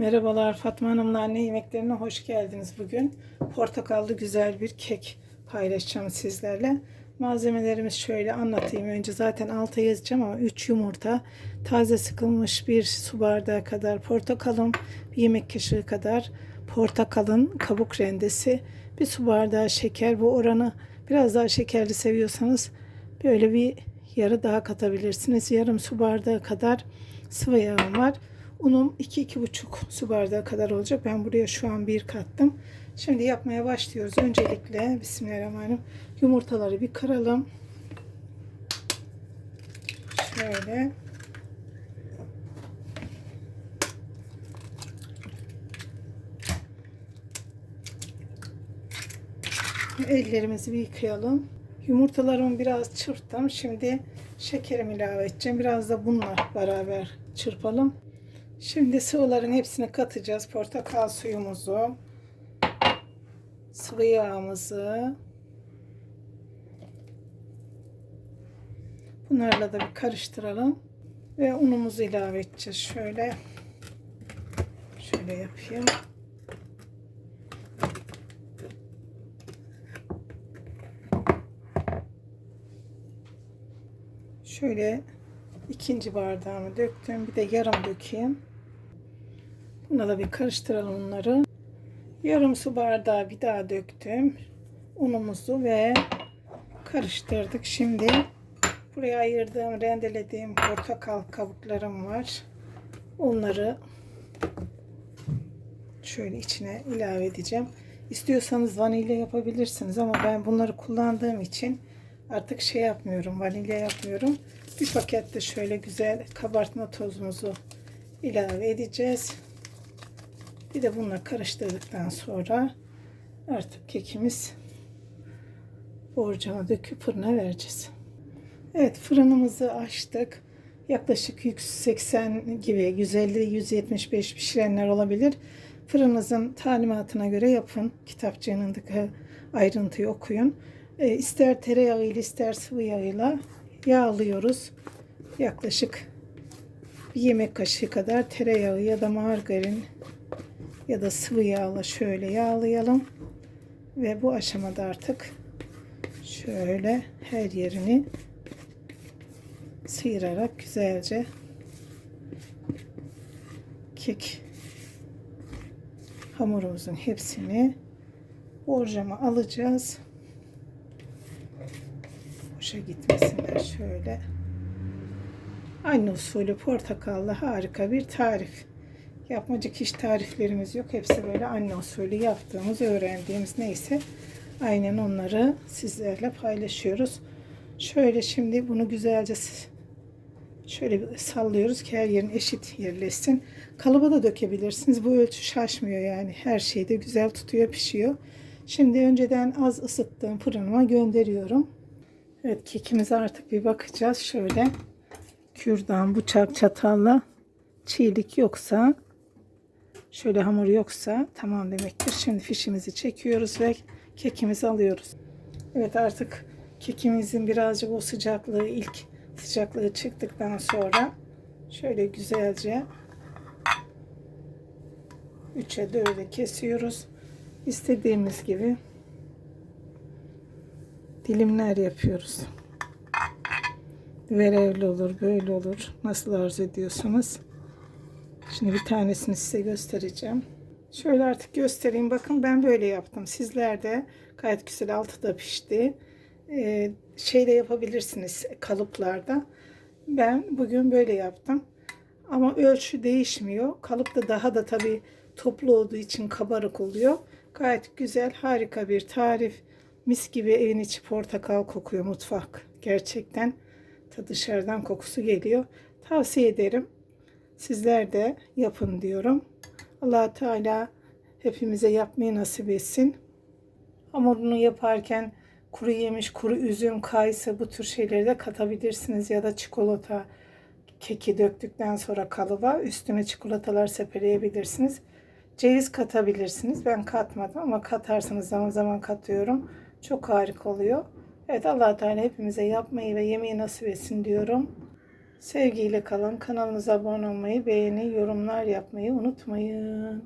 Merhabalar Fatma Hanım'la anne yemeklerine hoş geldiniz bugün. Portakallı güzel bir kek paylaşacağım sizlerle. Malzemelerimiz şöyle anlatayım. Önce zaten alta yazacağım ama 3 yumurta, taze sıkılmış bir su bardağı kadar portakalım, bir yemek kaşığı kadar portakalın kabuk rendesi, bir su bardağı şeker. Bu oranı biraz daha şekerli seviyorsanız böyle bir yarı daha katabilirsiniz. Yarım su bardağı kadar sıvı yağım var. Unum 2-2,5 su bardağı kadar olacak. Ben buraya şu an bir kattım. Şimdi yapmaya başlıyoruz. Öncelikle Bismillahirrahmanirrahim. Yumurtaları bir kıralım. Şöyle. Ellerimizi bir yıkayalım. Yumurtalarımı biraz çırptım. Şimdi şekerimi ilave edeceğim. Biraz da bununla beraber çırpalım. Şimdi sıvıların hepsini katacağız. Portakal suyumuzu, sıvı yağımızı. Bunlarla da bir karıştıralım. Ve unumuzu ilave edeceğiz. Şöyle şöyle yapayım. Şöyle ikinci bardağımı döktüm. Bir de yarım dökeyim. Buna da bir karıştıralım onları. Yarım su bardağı bir daha döktüm. Unumuzu ve karıştırdık. Şimdi buraya ayırdığım, rendelediğim portakal kabuklarım var. Onları şöyle içine ilave edeceğim. İstiyorsanız vanilya yapabilirsiniz ama ben bunları kullandığım için artık şey yapmıyorum, vanilya yapmıyorum. Bir pakette şöyle güzel kabartma tozumuzu ilave edeceğiz. Bir de bununla karıştırdıktan sonra artık kekimiz borcama döküp fırına vereceğiz. Evet fırınımızı açtık. Yaklaşık 180 gibi 150-175 pişirenler olabilir. Fırınınızın talimatına göre yapın. Kitapçığındaki ayrıntıyı okuyun. E, ister tereyağıyla ister sıvı yağıyla yağlıyoruz. Yaklaşık bir yemek kaşığı kadar tereyağı ya da margarin ya da sıvı yağla şöyle yağlayalım. Ve bu aşamada artık şöyle her yerini sıyırarak güzelce kek hamurumuzun hepsini borcama alacağız. Boşa gitmesinler şöyle. Aynı usulü portakallı harika bir tarif. Yapmacık iş tariflerimiz yok. Hepsi böyle anne usulü yaptığımız, öğrendiğimiz neyse aynen onları sizlerle paylaşıyoruz. Şöyle şimdi bunu güzelce şöyle sallıyoruz ki her yerin eşit yerleşsin. Kalıba da dökebilirsiniz. Bu ölçü şaşmıyor yani. Her şeyde güzel tutuyor, pişiyor. Şimdi önceden az ısıttığım fırınıma gönderiyorum. Evet kekimize artık bir bakacağız. Şöyle kürdan, bıçak, çatalla çiğlik yoksa şöyle hamur yoksa tamam demektir. Şimdi fişimizi çekiyoruz ve kekimizi alıyoruz. Evet artık kekimizin birazcık o sıcaklığı ilk sıcaklığı çıktıktan sonra şöyle güzelce 3'e 4'e kesiyoruz. İstediğimiz gibi dilimler yapıyoruz. Verevli olur, böyle olur. Nasıl arzu ediyorsanız. Şimdi bir tanesini size göstereceğim. Şöyle artık göstereyim. Bakın ben böyle yaptım. Sizler de gayet güzel altı da pişti. Ee, şeyle yapabilirsiniz kalıplarda. Ben bugün böyle yaptım. Ama ölçü değişmiyor. Kalıp da daha da tabii toplu olduğu için kabarık oluyor. Gayet güzel, harika bir tarif. Mis gibi evin içi portakal kokuyor mutfak. Gerçekten ta dışarıdan kokusu geliyor. Tavsiye ederim. Sizler de yapın diyorum. allah Teala hepimize yapmayı nasip etsin. Hamurunu yaparken kuru yemiş, kuru üzüm, kayısı bu tür şeyleri de katabilirsiniz. Ya da çikolata keki döktükten sonra kalıba üstüne çikolatalar sepeleyebilirsiniz. Ceviz katabilirsiniz. Ben katmadım ama katarsanız zaman zaman katıyorum. Çok harika oluyor. Evet allah Teala hepimize yapmayı ve yemeği nasip etsin diyorum. Sevgiyle kalın. Kanalımıza abone olmayı, beğeni, yorumlar yapmayı unutmayın.